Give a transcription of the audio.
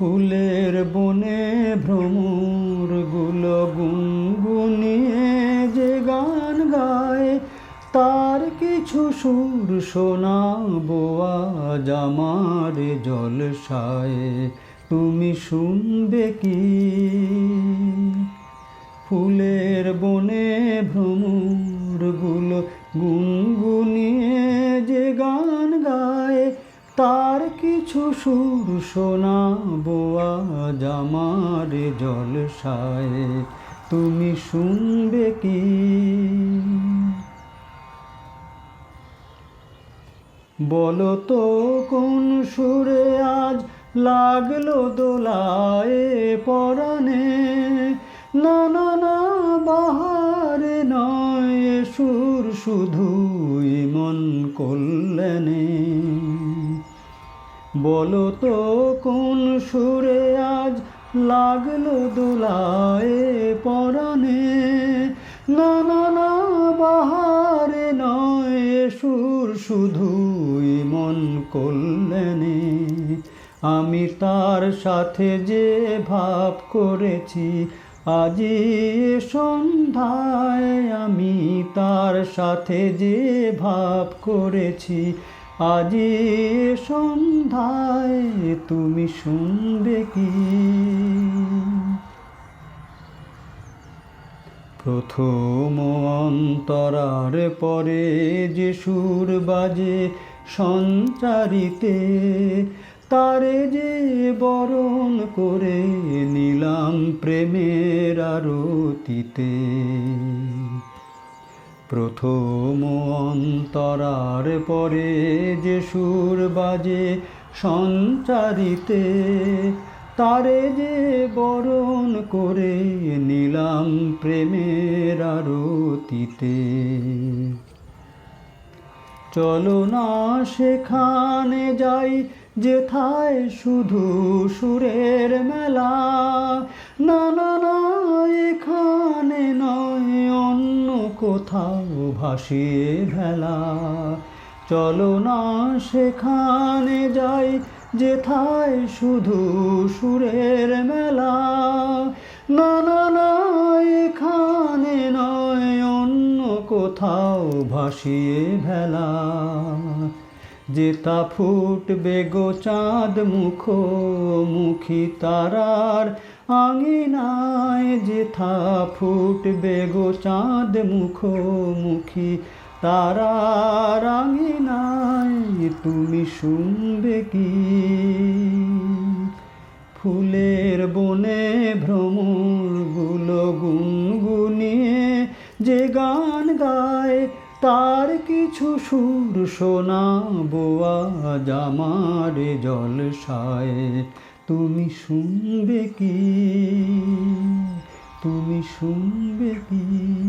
ফুলের বনে ভ্রমরগুলো গুনগুনিয়ে যে গান গায়, তার কিছু সুর শোনাবো আজ আমার জলসায়। তুমি শুনবে কি? ফুলের বনে ভ্রমরগুলো গুনগুনিয়ে যে গান গায়, তার কিছু সুর শোনাবো আজ আমার জলসায়। তুমি শুনবে কি? বলো তো কোন সুরে আজ লাগল দোলায় পরাণে? না না না, বাহারে নয় সুর শুধুই মন কল্যাণে। বলো তো, কোন সুরে আজ লাগল দোলায় পরাণে? না না না, বাহারে নয় সুর, শুধুই মন কল্যাণে। আমি তার সাথে যে ভাব করেছি, আজি সন্ধ্যায় আমি তার সাথে যে ভাব করেছি। আজি সন্ধ্যায় তুমি শুনবে কি? প্রথম অন্তরার পরে যে সুর বাজে সঞ্চারিতে, তারে যে বরণ করে নিলাম প্রেমের আরতিতে। প্রথম অন্তরার পরে যে সুর বাজে সঞ্চারিতে, তারে যে বরণ করে নিলাম প্রেমের আরতিতে। চলো না সেখানে যাই, যেথায় শুধু সুরের মেলা কোথাও ভাসিয়ে ভেলা। চলো না সেখানে যাই, যেথায় শুধু সুরের মেলা। না না না, এখানে নয়, অন্য কোথাও ভাসিয়ে ভেলা। যেতা ফুটবে গো চাঁদ মুখ মুখী তারার আঙিনায়। যেথা ফুটবে গো চাঁদ মুখ মুখী তারার আঙিনায়। তুমি শুনবে কি? ফুলের বনে ভ্রমরগুলো গুনগুনিয়ে যে গান গায় তার কিছু সুর শোনাবো আজ আমার জলসায়। তুমি শুনবে কি? তুমি শুনবে কি?